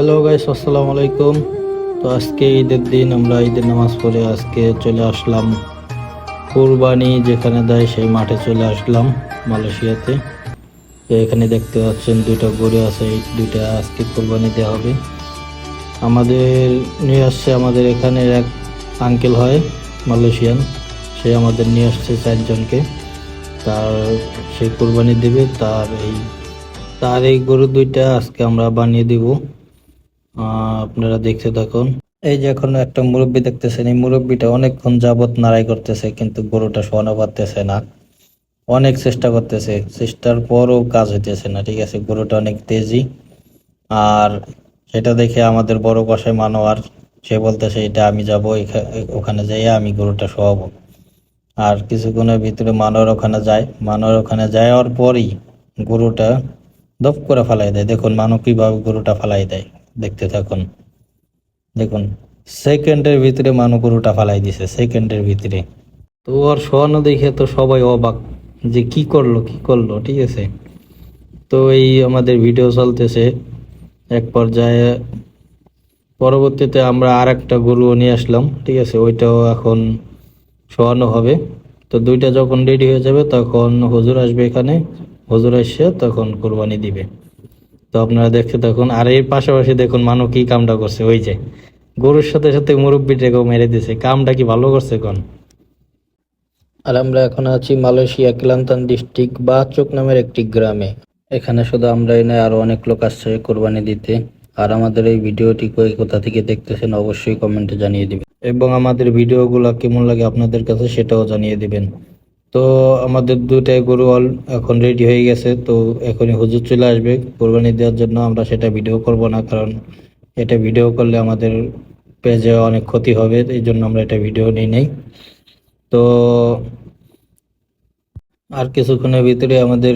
Hello guys আসসালামু আলাইকুম তো আজকে ঈদের দিন, আমরা ঈদের নামাজ পড়ে আজকে চলে আসলাম কুরবানি, যেখানে দেয় সেই মাঠে চলে আসলাম মালয়েশিয়াতে। তো এখানে দেখতে পাচ্ছেন দুইটা গরু আছে, এই দুইটা আজকে কোরবানি দেওয়া হবে। আমাদের নিয়ে আসছে, আমাদের এখানে এক আঙ্কেল হয় মালয়েশিয়ান, সে আমাদের নিয়ে আসছে চারজনকে। তার, সে কোরবানি দেবে, তার এই তার এই গরু দুইটা আজকে আমরা বানিয়ে দিব। আপনারা দেখতে থাকুন। এই যে এখন একটা মুরব্বী দেখতেছেন, এই মুরব্বীটা অনেকক্ষণ যাবত নাড়াই করতেছে, কিন্তু গরুটা শোয়ানো পারতেছে না। অনেক চেষ্টা করতেছে, চেষ্টার পরও কাজ হইতেছে না, ঠিক আছে? গরুটা অনেক তেজি। আর সেটা দেখে আমাদের বড় কষাই মানোয়ার, সে বলতেছে, এটা আমি যাব ওখানে যাইয়া আমি গরুটা শোয়াবো। আর কিছুক্ষণের ভিতরে মানোয়ার ওখানে যায়। মানোয়ার ওখানে যাওয়ার পরই গরুটা দপ করে ফালাই দেয়। দেখুন মানু কীভাবে গরুটা ফালাই দেয়। দেখতে থাকুন। দেখুন, সেকেন্ডের ভিতরে মানু গরুটা ফালাই দিছে, সেকেন্ডের ভিতরে। তো ওর শোয়ানো দেখে তো সবাই অবাক যে কি করল কি করল, ঠিক আছে? তো এই আমাদের ভিডিও চলতেছে এক পর্যায়ে। পরবর্তীতে আমরা আর একটা গরু নিয়ে আসলাম, ঠিক আছে? ওইটাও এখন শোয়ানো হবে। তো দুইটা যখন রেডি হয়ে যাবে, তখন হজুর আসবে এখানে। হজুর এসে তখন কোরবানি দিবে। আপনারা দেখতে থাকুন আর এর পাশাপাশি দেখুন মানুষ কি কামটা করছে ওই যে। গরুর সাথে সাথে মুরব্বীটাকেও মেরে দিছে। কামটা কি ভালো করছে কোন আর আমরা এখন আছি মালয়েশিয়া কিলান্তান ডিস্ট্রিক্ট বা চোখ নামের একটি গ্রামে। এখানে শুধু আমরাই নয় আরও অনেক লোক আসছে কোরবানি দিতে। আর আমাদের এই ভিডিওটি কই কোথা থেকে দেখতেছেন অবশ্যই কমেন্টে জানিয়ে দিবেন। এবং আমাদের ভিডিওগুলো কেমন লাগে আপনাদের কাছে সেটাও জানিয়ে দিবেন। তো আমাদের দুটাই গরু অল এখন রেডি হয়ে গেছে, তো এখনই হুজুর চলে আসবে। কোরবানি দেওয়ার জন্য আমরা সেটা ভিডিও করব না, কারণ এটা ভিডিও করলে আমাদের পেজে অনেক ক্ষতি হবে, এই জন্য আমরা এটা ভিডিও নিই নেই। তো আর কিছুক্ষণের ভিতরে আমাদের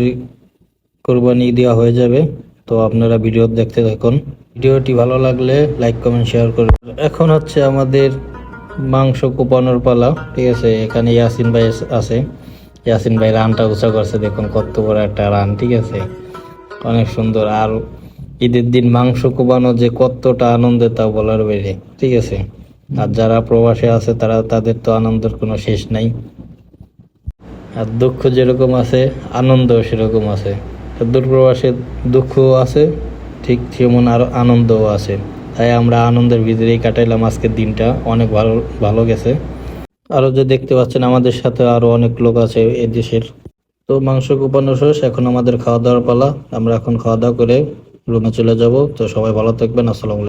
কোরবানি দেওয়া হয়ে যাবে, তো আপনারা ভিডিও দেখতে থাকুন। ভিডিওটি ভালো লাগলে লাইক কমেন্ট শেয়ার করবেন। এখন হচ্ছে আমাদের মাংস কোপানোর পালা, ঠিক আছে? এখানে ইয়াসিন ভাই আছে। ইয়াসিন ভাই রানটা উঁচা করছে, দেখুন কত বড় একটা রান, ঠিক আছে? অনেক সুন্দর। আর ঈদের দিন মাংস কোপানো যে কতটা আনন্দের তা বলার বাইরে, ঠিক আছে? আর যারা প্রবাসে আছে, তারা, তাদের তো আনন্দের কোনো শেষ নাই। আর দুঃখ যেরকম আছে, আনন্দও সেরকম আছে। তো দূরপ্রবাসে দুঃখ আছে, ঠিক তেমন আর আনন্দও আছে। তাই আমরা আনন্দের ভিতরেই কাটাইলাম আজকের দিনটা। অনেক ভালো ভালো গেছে। আরও যে দেখতে পাচ্ছেন, আমাদের সাথে আরও অনেক লোক আছে এ দেশের। তো মাংস কোপানো শেষ, এখন আমাদের খাওয়া দাওয়ার পালা। আমরা এখন খাওয়া দাওয়া করে রুমে চলে যাব। তো সবাই ভালো থাকবেন, আসসালামু